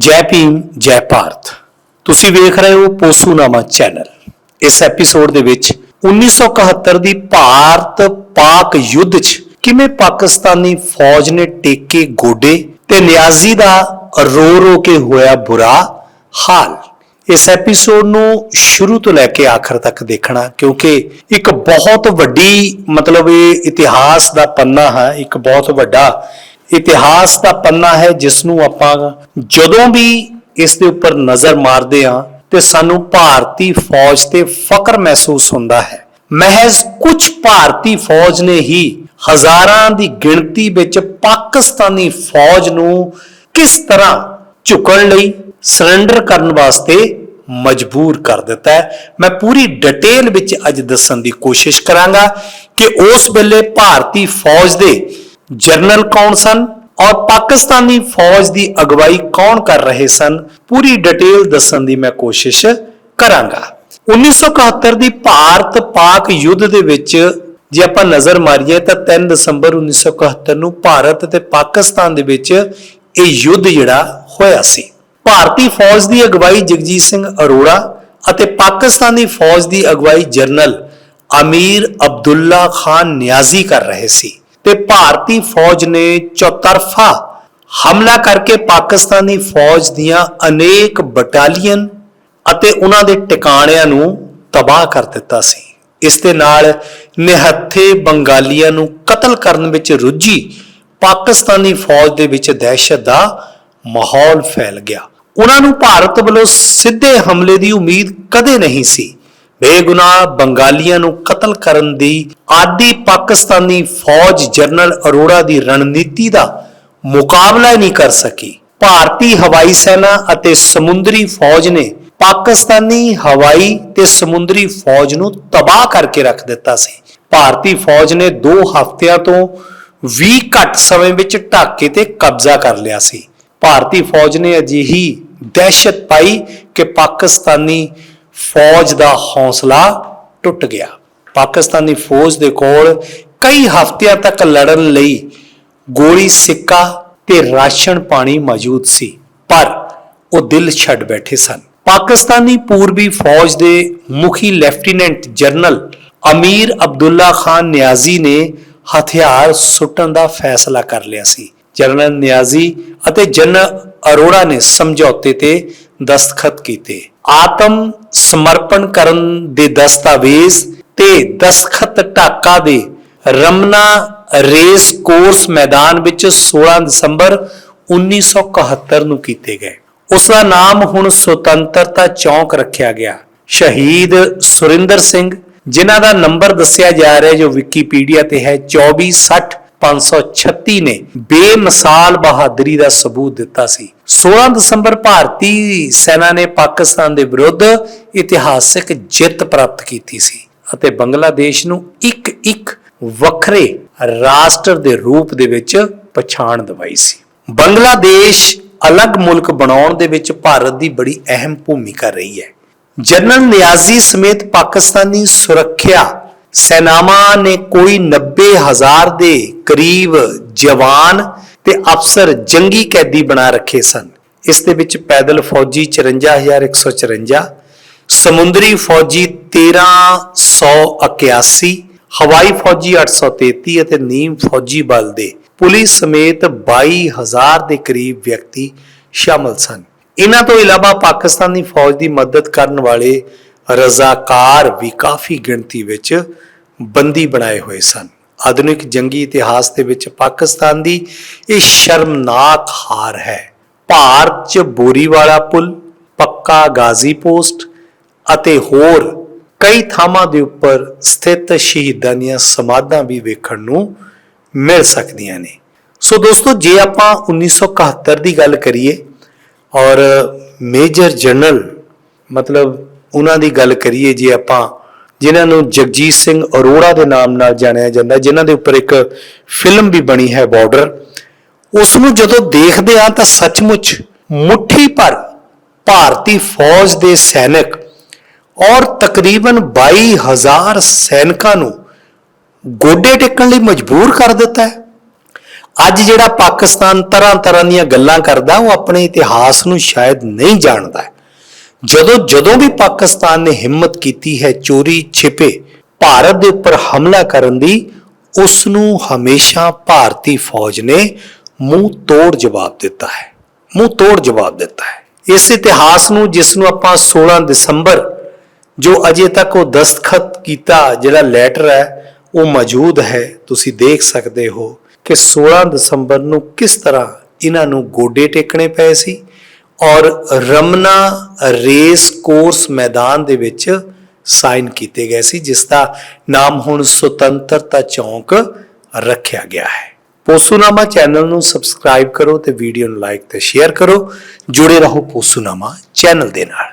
ਜੈ ਭੀਮ, ਜੈ ਭਾਰਤ। ਤੁਸੀਂ ਵੇਖ ਰਹੇ ਹੋ ਪੋਸੂਨਾਮਾ ਚੈਨਲ। ਇਸ ਐਪੀਸੋਡ ਦੇ ਵਿੱਚ 1971 ਦੀ ਭਾਰਤ ਪਾਕ ਯੁੱਧ 'ਚ ਕਿਵੇਂ ਪਾਕਿਸਤਾਨੀ ਫੌਜ ਨੇ ਟੇਕੇ ਗੋਡੇ ਤੇ ਨਿਆਜ਼ੀ ਦਾ ਰੋ ਰੋ ਕੇ ਹੋਇਆ ਬੁਰਾ ਹਾਲ। ਇਸ ਐਪੀਸੋਡ ਨੂੰ ਸ਼ੁਰੂ ਤੋਂ ਲੈ ਕੇ ਆਖਰ ਤੱਕ ਦੇਖਣਾ, ਕਿਉਂਕਿ ਇੱਕ ਬਹੁਤ ਵੱਡੀ, ਮਤਲਬ ਇਹ ਇਤਿਹਾਸ ਦਾ ਪੰਨਾ ਹੈ, ਇੱਕ ਬਹੁਤ ਵੱਡਾ ਇਤਿਹਾਸ ਦਾ ਪੰਨਾ ਹੈ ਜਿਸ ਨੂੰ ਆਪਾਂ ਜਦੋਂ ਵੀ ਇਸ ਦੇ ਉੱਪਰ ਨਜ਼ਰ ਮਾਰਦੇ ਹਾਂ ਤੇ ਸਾਨੂੰ ਭਾਰਤੀ ਫੌਜ ਤੇ ਫਕਰ ਮਹਿਸੂਸ ਹੁੰਦਾ ਹੈ। ਮਹਿਜ਼ ਕੁਝ ਭਾਰਤੀ ਫੌਜ ਨੇ ਹੀ ਹਜ਼ਾਰਾਂ ਦੀ ਗਿਣਤੀ ਵਿੱਚ ਪਾਕਿਸਤਾਨੀ ਫੌਜ ਨੂੰ ਕਿਸ ਤਰ੍ਹਾਂ ਝੁਕਣ ਲਈ ਸਰੈਂਡਰ ਕਰਨ ਵਾਸਤੇ ਮਜਬੂਰ ਕਰ ਦਿੱਤਾ ਹੈ। ਮੈਂ ਪੂਰੀ ਡਿਟੇਲ ਵਿੱਚ ਅੱਜ ਦੱਸਣ ਦੀ ਕੋਸ਼ਿਸ਼ ਕਰਾਂਗਾ ਕਿ ਉਸ ਵੇਲੇ ਭਾਰਤੀ ਫੌਜ ਦੇ ਜਨਰਲ ਕੌਣ ਸਨ ਔਰ ਪਾਕਿਸਤਾਨੀ ਫੌਜ ਦੀ ਅਗਵਾਈ ਕੌਣ ਕਰ ਰਹੇ ਸਨ? ਪੂਰੀ ਡਿਟੇਲ ਦੱਸਣ ਦੀ ਮੈਂ ਕੋਸ਼ਿਸ਼ ਕਰਾਂਗਾ। 1971 ਦੀ ਭਾਰਤ ਪਾਕ ਯੁੱਧ ਦੇ ਵਿੱਚ ਜੇ ਆਪਾਂ ਨਜ਼ਰ ਮਾਰੀਏ ਤਾਂ 3 ਦਸੰਬਰ 1971 ਨੂੰ ਭਾਰਤ ਤੇ ਪਾਕਿਸਤਾਨ ਦੇ ਵਿੱਚ ਇਹ ਯੁੱਧ ਜਿਹੜਾ ਹੋਇਆ ਸੀ। ਭਾਰਤੀ ਫੌਜ ਦੀ ਅਗਵਾਈ ਜਗਜੀਤ ਸਿੰਘ ਅਰੋੜਾ ਅਤੇ ਪਾਕਿਸਤਾਨੀ ਫੌਜ ਦੀ ਅਗਵਾਈ ਜਨਰਲ ਅਮੀਰ ਅਬਦੁੱਲਾ ਖਾਨ ਨਿਆਜ਼ੀ ਕਰ ਰਹੇ ਸੀ। ਤੇ ਭਾਰਤੀ ਫੌਜ ਨੇ ਚੌਤਰਫਾ ਹਮਲਾ ਕਰਕੇ ਪਾਕਿਸਤਾਨੀ ਫੌਜ ਦੀਆਂ ਅਨੇਕ ਬਟਾਲੀਅਨ ਅਤੇ ਉਹਨਾਂ ਦੇ ਟਿਕਾਣਿਆਂ ਨੂੰ ਤਬਾਹ ਕਰ ਦਿੱਤਾ ਸੀ। ਇਸ ਦੇ ਨਾਲ ਨਿਹੱਥੇ ਬੰਗਾਲੀਆਂ ਨੂੰ ਕਤਲ ਕਰਨ ਵਿੱਚ ਰੁੱਝੀ ਪਾਕਿਸਤਾਨੀ ਫੌਜ ਦੇ ਵਿੱਚ ਦਹਿਸ਼ਤ ਦਾ ਮਾਹੌਲ ਫੈਲ ਗਿਆ। ਉਹਨਾਂ ਨੂੰ ਭਾਰਤ ਵੱਲੋਂ ਸਿੱਧੇ ਹਮਲੇ ਦੀ ਉਮੀਦ ਕਦੇ ਨਹੀਂ ਸੀ। ਬੇਗੁਨਾਹ ਬੰਗਾਲੀਆਂ ਨੂੰ ਕਤਲ ਕਰਨ ਦੀ ਆਦੀ ਪਾਕਿਸਤਾਨੀ ਫੌਜ ਜਨਰਲ ਅਰੋੜਾ ਦੀ ਰਣਨੀਤੀ ਦਾ ਮੁਕਾਬਲਾ ਨਹੀਂ ਕਰ ਸਕੀ। ਭਾਰਤੀ ਹਵਾਈ ਸੈਨਾ ਅਤੇ ਸਮੁੰਦਰੀ ਫੌਜ ਨੇ ਪਾਕਿਸਤਾਨੀ ਹਵਾਈ ਤੇ ਸਮੁੰਦਰੀ ਫੌਜ ਨੂੰ ਤਬਾਹ ਕਰਕੇ ਰੱਖ ਦਿੱਤਾ ਸੀ। ਭਾਰਤੀ ਫੌਜ ਨੇ 2 ਹਫ਼ਤਿਆਂ ਤੋਂ ਵੀ ਘੱਟ ਸਮੇਂ ਵਿੱਚ ਢਾਕੇ ਤੇ ਕਬਜ਼ਾ ਕਰ ਲਿਆ ਸੀ। ਭਾਰਤੀ ਫੌਜ ਨੇ ਅਜਿਹੀ ਦਹਿਸ਼ਤ ਪਾਈ ਕਿ ਪਾਕਿਸਤਾਨੀ ਫੌਜ ਦਾ ਹੌਸਲਾ ਟੁੱਟ ਗਿਆ। ਪਾਕਿਸਤਾਨੀ ਫੌਜ ਦੇ ਕੋਲ ਕਈ ਹਫ਼ਤਿਆਂ ਤੱਕ ਲੜਨ ਲਈ ਗੋਲੀ, ਸਿੱਕਾ ਤੇ ਰਾਸ਼ਨ ਪਾਣੀ ਮੌਜੂਦ ਸੀ, ਪਰ ਉਹ ਦਿਲ ਛੱਡ ਬੈਠੇ ਸਨ। ਪਾਕਿਸਤਾਨੀ ਪੂਰਬੀ ਫੌਜ ਦੇ ਮੁਖੀ ਲੈਫਟੀਨੈਂਟ ਜਨਰਲ ਅਮੀਰ ਅਬਦੁੱਲਾ ਖਾਨ ਨਿਆਜ਼ੀ ਨੇ ਹਥਿਆਰ ਸੁੱਟਣ ਦਾ ਫੈਸਲਾ ਕਰ ਲਿਆ ਸੀ। ਜਨਰਲ ਨਿਆਜ਼ੀ ਅਤੇ ਜਨ ਅਰੋੜਾ ਨੇ ਸਮਝੌਤੇ ਤੇ ਦਸਤਖਤ ਕੀਤੇ। ਆਤਮ ਸਮਰਪਣ ਕਰਨ ਦੇ ਦਸਤਾਵੇਜ਼ ਤੇ ਦਸਖਤ ਢਾਕਾ ਦੇ ਰਮਨਾ ਰੇਸ ਕੋਰਸ ਮੈਦਾਨ ਵਿੱਚ 16 ਦਸੰਬਰ 1971 ਨੂੰ ਕੀਤੇ ਗਏ। ਉਸ ਦਾ ਨਾਮ ਹੁਣ ਸੁਤੰਤਰਤਾ ਚੌਂਕ ਰੱਖਿਆ ਗਿਆ। ਸ਼ਹੀਦ ਸੁਰਿੰਦਰ ਸਿੰਘ, ਜਿਨ੍ਹਾਂ ਦਾ ਨੰਬਰ ਦੱਸਿਆ ਜਾ ਰਿਹਾ ਜੋ ਵਿਕੀਪੀਡੀਆ ਤੇ ਹੈ 2460 536 ਨੇ ਬੇਮਿਸਾਲ ਬਹਾਦਰੀ ਦਾ ਸਬੂਤ ਦਿੱਤਾ ਸੀ। 16 ਦਸੰਬਰ ਭਾਰਤੀ ਸੈਨਾ ਨੇ ਪਾਕਿਸਤਾਨ ਦੇ ਵਿਰੁੱਧ ਇਤਿਹਾਸਿਕ ਜਿੱਤ ਪ੍ਰਾਪਤ ਕੀਤੀ ਸੀ ਅਤੇ ਬੰਗਲਾਦੇਸ਼ ਨੂੰ ਇੱਕ ਇੱਕ ਵੱਖਰੇ ਰਾਸ਼ਟਰ ਦੇ ਰੂਪ ਦੇ ਵਿੱਚ ਪਛਾਣ ਦਿਵਾਈ ਸੀ। ਬੰਗਲਾਦੇਸ਼ ਅਲੱਗ ਮੁਲਕ ਬਣਾਉਣ ਦੇ ਵਿੱਚ ਭਾਰਤ ਦੀ ਬੜੀ ਅਹਿਮ ਭੂਮਿਕਾ ਰਹੀ ਹੈ। ਜਨਰਲ ਨਿਆਜ਼ੀ ਸਮੇਤ ਪਾਕਿਸਤਾਨੀ ਸੁਰੱਖਿਆ ਸੈਨਾਵਾਂ ਨੇ ਕੋਈ 90000 ਦੇ ਕਰੀਬ ਜਵਾਨ ਤੇ ਅਫਸਰ ਜੰਗੀ ਕੈਦੀ ਬਣਾ ਰੱਖੇ ਸਨ। ਇਸ ਦੇ ਵਿੱਚ ਪੈਦਲ ਫੌਜੀ 54154 ਸਮੁੰਦਰੀ ਫੌਜੀ 1381 ਹਵਾਈ ਫੌਜੀ 833 ਅਤੇ ਨੀਮ ਫੌਜੀ ਬਲ ਦੇ ਪੁਲਿਸ ਸਮੇਤ 22000 ਦੇ ਕਰੀਬ ਵਿਅਕਤੀ ਸ਼ਾਮਲ ਸਨ। ਇਹਨਾਂ ਤੋਂ ਇਲਾਵਾ ਪਾਕਿਸਤਾਨੀ ਫੌਜ ਦੀ ਮਦਦ ਕਰਨ ਵਾਲੇ ਰਜ਼ਾਕਾਰ ਵੀ ਕਾਫੀ ਗਿਣਤੀ ਵਿੱਚ ਬੰਦੀ ਬਣਾਏ ਹੋਏ ਸਨ। ਆਧੁਨਿਕ ਜੰਗੀ ਇਤਿਹਾਸ ਦੇ ਵਿੱਚ ਪਾਕਿਸਤਾਨ ਦੀ ਇਹ ਸ਼ਰਮਨਾਕ ਹਾਰ ਹੈ। ਭਾਰਤ 'ਚ ਬੋਰੀਵਾਲਾ ਪੁਲ, ਪੱਕਾ ਗਾਜ਼ੀ ਪੋਸਟ ਅਤੇ ਹੋਰ ਕਈ ਥਾਵਾਂ ਦੇ ਉੱਪਰ ਸਥਿਤ ਸ਼ਹੀਦਾਂ ਦੀਆਂ ਸਮਾਧਾਂ ਵੀ ਵੇਖਣ ਨੂੰ ਮਿਲ ਸਕਦੀਆਂ ਨੇ। ਸੋ ਦੋਸਤੋ, ਜੇ ਆਪਾਂ 1971 ਦੀ ਗੱਲ ਕਰੀਏ ਔਰ ਮੇਜਰ ਜਨਰਲ ਮਤਲਬ ਉਹਨਾਂ ਦੀ ਗੱਲ ਕਰੀਏ ਜੇ ਆਪਾਂ, ਜਿਨ੍ਹਾਂ ਨੂੰ ਜਗਜੀਤ ਸਿੰਘ ਅਰੋੜਾ ਦੇ ਨਾਮ ਨਾਲ ਜਾਣਿਆ ਜਾਂਦਾ, ਜਿਨ੍ਹਾਂ ਦੇ ਉੱਪਰ ਇੱਕ ਫਿਲਮ ਵੀ ਬਣੀ ਹੈ ਬਾਰਡਰ ਉਸ ਨੂੰ ਜਦੋਂ ਦੇਖਦੇ ਆ ਤਾਂ ਸੱਚਮੁੱਚ ਮੁੱਠੀ ਭਰ ਭਾਰਤੀ ਫੌਜ ਦੇ ਸੈਨਿਕ ਔਰ ਤਕਰੀਬਨ 22000 ਸੈਨਿਕਾਂ ਨੂੰ ਗੋਡੇ ਟੇਕਣ ਲਈ ਮਜਬੂਰ ਕਰ ਦਿੱਤਾ ਹੈ। ਅੱਜ ਜਿਹੜਾ ਪਾਕਿਸਤਾਨ ਤਰ੍ਹਾਂ ਤਰ੍ਹਾਂ ਦੀਆਂ ਗੱਲਾਂ ਕਰਦਾ, ਉਹ ਆਪਣੇ ਇਤਿਹਾਸ ਨੂੰ ਸ਼ਾਇਦ ਨਹੀਂ ਜਾਣਦਾ ਜਦੋਂ ਜਦੋਂ ਵੀ ਪਾਕਿਸਤਾਨ ਨੇ ਹਿੰਮਤ ਕੀਤੀ ਹੈ ਚੋਰੀ ਛਿਪੇ, ਭਾਰਤ ਦੇ ਉੱਪਰ ਹਮਲਾ ਕਰਨ ਦੀ ਉਸ ਨੂੰ ਹਮੇਸ਼ਾ ਭਾਰਤੀ ਫੌਜ ਨੇ ਮੂੰਹ ਤੋੜ ਜਵਾਬ ਦਿੱਤਾ ਹੈ। ਮੂੰਹ ਤੋੜ ਜਵਾਬ ਦਿੱਤਾ ਹੈ। ਇਸ ਇਤਿਹਾਸ ਨੂੰ, ਜਿਸ ਨੂੰ ਆਪਾਂ 16 ਦਸੰਬਰ, ਜੋ ਅਜੇ ਤੱਕ ਉਹ ਦਸਤਖਤ ਕੀਤਾ, ਜਿਹੜਾ ਲੈਟਰ ਹੈ, ਉਹ ਮੌਜੂਦ ਹੈ। ਤੁਸੀਂ ਦੇਖ ਸਕਦੇ ਹੋ ਕਿ 16 ਦਸੰਬਰ ਨੂੰ ਕਿਸ ਤਰ੍ਹਾਂ ਇਹਨਾਂ ਨੂੰ ਗੋਡੇ ਟੇਕਣੇ ਪਏ ਸੀ। ਔਰ ਰਮਨਾ ਰੇਸ ਕੋਰਸ ਮੈਦਾਨ ਦੇ ਵਿੱਚ ਸਾਈਨ ਕੀਤੇ ਗਏ ਸੀ, ਜਿਸ ਦਾ ਨਾਮ ਹੁਣ ਸੁਤੰਤਰਤਾ ਚੌਂਕ ਰੱਖਿਆ ਗਿਆ ਹੈ। ਪੋਸੂਨਾਮਾ ਚੈਨਲ ਨੂੰ ਸਬਸਕ੍ਰਾਈਬ ਕਰੋ ਤੇ ਵੀਡੀਓ ਨੂੰ ਲਾਈਕ ਤੇ ਸ਼ੇਅਰ ਕਰੋ। ਜੁੜੇ ਰਹੋ ਪੋਸੂਨਾਮਾ ਚੈਨਲ ਦੇ ਨਾਲ।